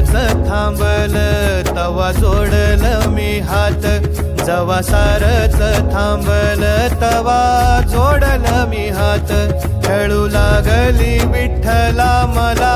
सारच थांबल तवा जोडल मी हात. जवा सारच थांबल तवा जोडल मी हात. खेळू लागली विठ्ठला मला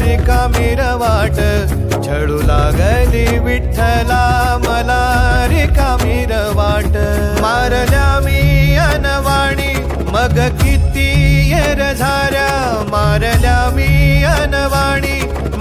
रिकामी वाट. छळू लागली विठ्ठला मला रिकामी वाट. मारल्या मी अनवाणी मग किती येर झाली?